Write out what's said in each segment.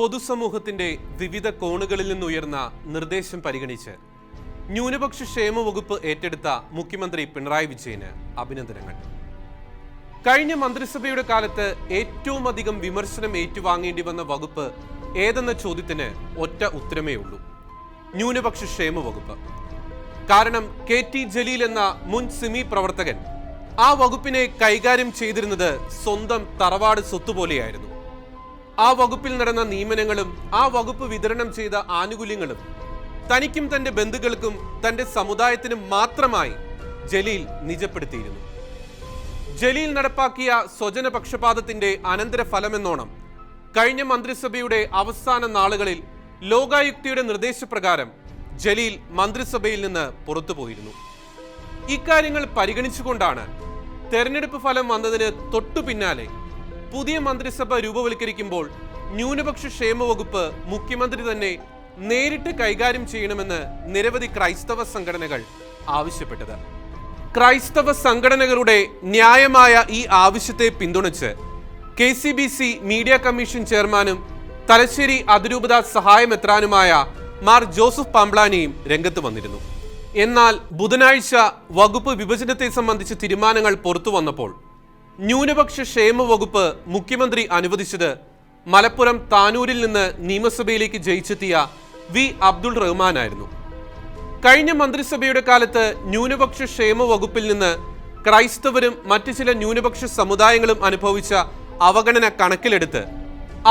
പൊതുസമൂഹത്തിന്റെ വിവിധ കോണുകളിൽ നിന്നുയർന്ന നിർദ്ദേശം പരിഗണിച്ച് ന്യൂനപക്ഷ ക്ഷേമ വകുപ്പ് ഏറ്റെടുത്ത മുഖ്യമന്ത്രി പിണറായി വിജയന് അഭിനന്ദനങ്ങൾ. കഴിഞ്ഞ മന്ത്രിസഭയുടെ കാലത്ത് ഏറ്റവും അധികം വിമർശനം ഏറ്റുവാങ്ങേണ്ടി വന്ന വകുപ്പ് ഏതെന്ന ചോദ്യത്തിന് ഒറ്റ ഉത്തരമേ ഉള്ളൂ. ന്യൂനപക്ഷ ക്ഷേമ വകുപ്പ് കാരണം കെ ടി ജലീൽ എന്ന മുൻ സിമി പ്രവർത്തകൻ ആ വകുപ്പിനെ കൈകാര്യം ചെയ്തിരുന്നത് സ്വന്തം തറവാട് സ്വത്തുപോലെയായിരുന്നു. ആ വകുപ്പിൽ നടന്ന നിയമനങ്ങളും ആ വകുപ്പ് വിതരണം ചെയ്ത ആനുകൂല്യങ്ങളും തനിക്കും തന്റെ ബന്ധുക്കൾക്കും തന്റെ സമുദായത്തിനും മാത്രമായി ജലീൽ നിജപ്പെടുത്തിയിരുന്നു. ജലീൽ നടപ്പാക്കിയ സ്വജന പക്ഷപാതത്തിന്റെ അനന്തരഫലമെന്നോണം കഴിഞ്ഞ മന്ത്രിസഭയുടെ അവസാന നാളുകളിൽ ലോകായുക്തിയുടെ നിർദ്ദേശപ്രകാരം ജലീൽ മന്ത്രിസഭയിൽ നിന്ന് പുറത്തുപോയിരുന്നു ഇക്കാര്യങ്ങൾ പരിഗണിച്ചുകൊണ്ടാണ് തെരഞ്ഞെടുപ്പ് ഫലം വന്നതിന് തൊട്ടു പിന്നാലെ പുതിയ മന്ത്രിസഭ രൂപവൽക്കരിക്കുമ്പോൾ ന്യൂനപക്ഷ ക്ഷേമ വകുപ്പ് മുഖ്യമന്ത്രി തന്നെ നേരിട്ട് കൈകാര്യം ചെയ്യണമെന്ന് നിരവധി ക്രൈസ്തവ സംഘടനകൾ ആവശ്യപ്പെട്ടത്. ക്രൈസ്തവ സംഘടനകളുടെ ന്യായമായ ഈ ആവശ്യത്തെ പിന്തുണച്ച് K C B C media commission ചെയർമാനും തലശ്ശേരി അതിരൂപത സഹായമെത്രാനുമായ മാർ ജോസഫ് പാംബ്ലാനിയും രംഗത്ത് വന്നിരുന്നു. എന്നാൽ ബുധനാഴ്ച വകുപ്പ് വിഭജനത്തെ സംബന്ധിച്ച് തീരുമാനങ്ങൾ പുറത്തു വന്നപ്പോൾ ന്യൂനപക്ഷ ക്ഷേമ വകുപ്പ് മുഖ്യമന്ത്രി അനുവദിച്ചത് മലപ്പുറം താനൂരിൽ നിന്ന് നിയമസഭയിലേക്ക് ജയിച്ചെത്തിയ വി അബ്ദുൾ റഹ്മാനായിരുന്നു. കഴിഞ്ഞ മന്ത്രിസഭയുടെ കാലത്ത് ന്യൂനപക്ഷ ക്ഷേമ വകുപ്പിൽ നിന്ന് ക്രൈസ്തവരും മറ്റു ചില ന്യൂനപക്ഷ സമുദായങ്ങളും അനുഭവിച്ച അവഗണന കണക്കിലെടുത്ത്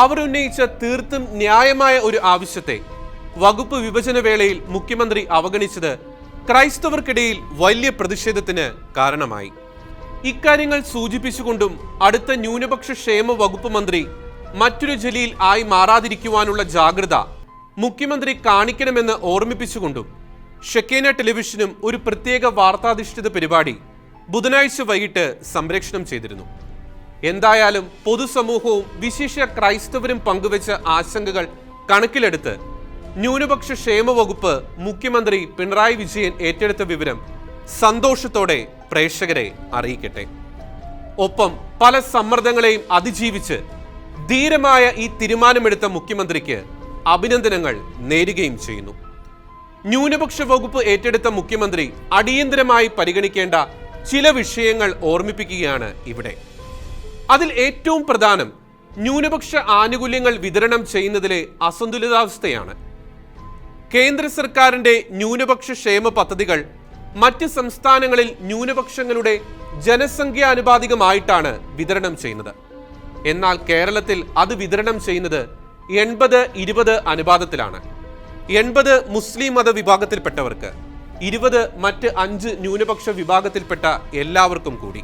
അവർ ഉന്നയിച്ച തീർത്തും ന്യായമായ ഒരു ആവശ്യത്തെ വകുപ്പ് വിഭജന വേളയിൽ മുഖ്യമന്ത്രി അവഗണിച്ചത് ക്രൈസ്തവർക്കിടയിൽ വലിയ പ്രതിഷേധത്തിന് കാരണമായി. ഇക്കാര്യങ്ങൾ സൂചിപ്പിച്ചുകൊണ്ടും അടുത്ത ന്യൂനപക്ഷ ക്ഷേമ വകുപ്പ് മന്ത്രി മറ്റൊരു ജലീൽ ആയി മാറാതിരിക്കുവാനുള്ള ജാഗ്രത മുഖ്യമന്ത്രി കാണിക്കണമെന്ന് ഓർമ്മിപ്പിച്ചുകൊണ്ടും ഷെക്കേന ടെലിവിഷനും ഒരു പ്രത്യേക വാർത്താധിഷ്ഠിത പരിപാടി ബുധനാഴ്ച വൈകിട്ട് സംപ്രേക്ഷണം ചെയ്തിരുന്നു. എന്തായാലും പൊതുസമൂഹവും വിശേഷ ക്രൈസ്തവരും പങ്കുവച്ച ആശങ്കകൾ കണക്കിലെടുത്ത് ന്യൂനപക്ഷ ക്ഷേമ വകുപ്പ് മുഖ്യമന്ത്രി പിണറായി വിജയൻ ഏറ്റെടുത്ത വിവരം സന്തോഷത്തോടെ പ്രേക്ഷകരെ അറിയിക്കട്ടെ. ഒപ്പം പല സമ്മർദ്ദങ്ങളെയും അതിജീവിച്ച് ധീരമായ ഈ തീരുമാനമെടുത്ത മുഖ്യമന്ത്രിക്ക് അഭിനന്ദനങ്ങൾ നേരുകയും ചെയ്യുന്നു. ന്യൂനപക്ഷ വകുപ്പ് ഏറ്റെടുത്ത മുഖ്യമന്ത്രി അടിയന്തരമായി പരിഗണിക്കേണ്ട ചില വിഷയങ്ങൾ ഓർമ്മിപ്പിക്കുകയാണ് ഇവിടെ. അതിൽ ഏറ്റവും പ്രധാനം ന്യൂനപക്ഷ ആനുകൂല്യങ്ങൾ വിതരണം ചെയ്യുന്നതിലെ അസന്തുലിതാവസ്ഥയാണ്. കേന്ദ്ര സർക്കാരിന്റെ ന്യൂനപക്ഷ ക്ഷേമ പദ്ധതികൾ മറ്റ് സംസ്ഥാനങ്ങളിൽ ന്യൂനപക്ഷങ്ങളുടെ ജനസംഖ്യാനുപാതികമായിട്ടാണ് വിതരണം ചെയ്യുന്നത്. എന്നാൽ കേരളത്തിൽ അത് വിതരണം ചെയ്യുന്നത് എൺപത് ഇരുപത് അനുപാതത്തിലാണ്. എൺപത് മുസ്ലിം മത വിഭാഗത്തിൽപ്പെട്ടവർക്ക് ഇരുപത് മറ്റ് അഞ്ച് ന്യൂനപക്ഷ വിഭാഗത്തിൽപ്പെട്ട എല്ലാവർക്കും കൂടി.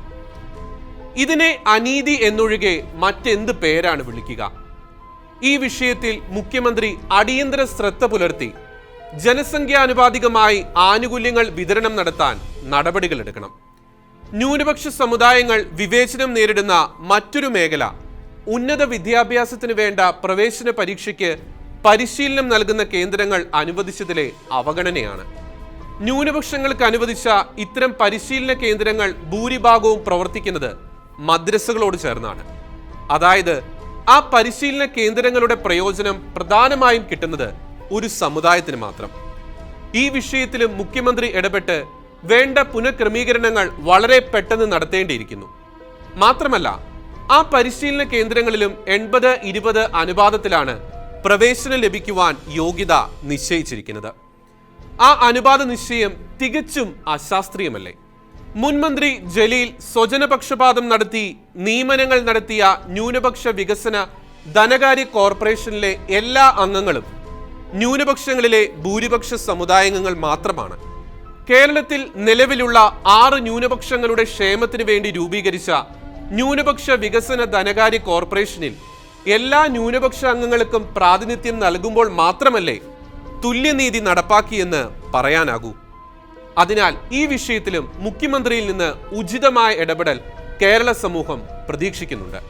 ഇതിനെ അനീതി എന്നൊഴികെ മറ്റെന്ത് പേരാണ് വിളിക്കുക? ഈ വിഷയത്തിൽ മുഖ്യമന്ത്രി അടിയന്തര ശ്രദ്ധ പുലർത്തി ജനസംഖ്യാനുപാതികമായി ആനുകൂല്യങ്ങൾ വിതരണം നടത്താൻ നടപടികൾ എടുക്കണം. ന്യൂനപക്ഷ സമുദായങ്ങൾ വിവേചനം നേരിടുന്ന മറ്റൊരു മേഖല ഉന്നത വിദ്യാഭ്യാസത്തിന് വേണ്ട പ്രവേശന പരീക്ഷയ്ക്ക് പരിശീലനം നൽകുന്ന കേന്ദ്രങ്ങൾ അനുവദിച്ചതിലെ അവഗണനയാണ്. ന്യൂനപക്ഷങ്ങൾക്ക് അനുവദിച്ച ഇത്തരം പരിശീലന കേന്ദ്രങ്ങൾ ഭൂരിഭാഗവും പ്രവർത്തിക്കുന്നത് മദ്രസകളോട് ചേർന്നാണ്. അതായത് ആ പരിശീലന കേന്ദ്രങ്ങളുടെ പ്രയോജനം പ്രധാനമായും കിട്ടുന്നത് ഒരു സമുദായത്തിന് മാത്രം. ഈ വിഷയത്തിലും മുഖ്യമന്ത്രി ഇടപെട്ട് വേണ്ട പുനഃക്രമീകരണങ്ങൾ വളരെ പെട്ടെന്ന് നടത്തേണ്ടിയിരിക്കുന്നു. മാത്രമല്ല ആ പരിശീലന കേന്ദ്രങ്ങളിലും എൺപത് ഇരുപത് അനുപാതത്തിലാണ് പ്രവേശനം ലഭിക്കുവാൻ യോഗ്യത നിശ്ചയിച്ചിരിക്കുന്നത്. ആ അനുപാത നിശ്ചയം തികച്ചും അശാസ്ത്രീയമല്ലേ? മുൻമന്ത്രി ജലീൽ സ്വജനപക്ഷപാതം നടത്തി നിയമനങ്ങൾ നടത്തിയ ന്യൂനപക്ഷ വികസന ധനകാര്യ കോർപ്പറേഷനിലെ എല്ലാ അംഗങ്ങളും ന്യൂനപക്ഷങ്ങളിലെ ഭൂരിപക്ഷ സമുദായാംഗങ്ങൾ മാത്രമാണ്. കേരളത്തിൽ നിലവിലുള്ള ആറ് ന്യൂനപക്ഷങ്ങളുടെ ക്ഷേമത്തിന് വേണ്ടി രൂപീകരിച്ച ന്യൂനപക്ഷ വികസന ധനകാര്യ കോർപ്പറേഷനിൽ എല്ലാ ന്യൂനപക്ഷ അംഗങ്ങൾക്കും പ്രാതിനിധ്യം നൽകുമ്പോൾ മാത്രമല്ലേ തുല്യനീതി നടപ്പാക്കിയെന്ന് പറയാനാകൂ. അതിനാൽ ഈ വിഷയത്തിലും മുഖ്യമന്ത്രിയിൽ നിന്ന് ഉചിതമായ ഇടപെടൽ കേരള സമൂഹം പ്രതീക്ഷിക്കുന്നുണ്ട്.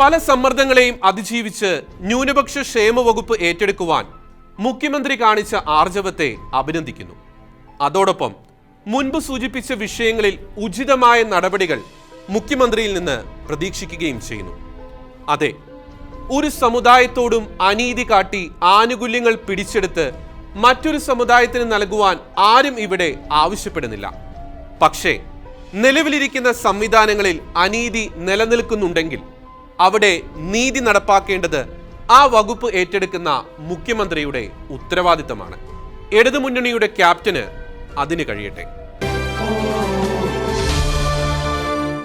പല സമ്മർദ്ദങ്ങളെയും അതിജീവിച്ച് ന്യൂനപക്ഷ ക്ഷേമ വകുപ്പ് ഏറ്റെടുക്കുവാൻ മുഖ്യമന്ത്രി കാണിച്ച ആർജവത്തെ അഭിനന്ദിക്കുന്നു. അതോടൊപ്പം മുൻപ് സൂചിപ്പിച്ച വിഷയങ്ങളിൽ ഉചിതമായ നടപടികൾ മുഖ്യമന്ത്രിയിൽ നിന്ന് പ്രതീക്ഷിക്കുകയും ചെയ്യുന്നു. അതെ ഒരു സമുദായത്തോടും അനീതി കാട്ടി ആനുകൂല്യങ്ങൾ പിടിച്ചെടുത്ത് മറ്റൊരു സമുദായത്തിന് നൽകുവാൻ ആരും ഇവിടെ ആവശ്യപ്പെടുന്നില്ല. പക്ഷേ നിലവിലിരിക്കുന്ന സംവിധാനങ്ങളിൽ അനീതി നിലനിൽക്കുന്നുണ്ടെങ്കിൽ അവിടെ നീതി നടപ്പാക്കേണ്ടത് ആ വകുപ്പ് ഏറ്റെടുക്കുന്ന മുഖ്യമന്ത്രിയുടെ ഉത്തരവാദിത്തമാണ്. ഇടതുമുന്നണിയുടെ ക്യാപ്റ്റന് അതിന് കഴിയട്ടെ.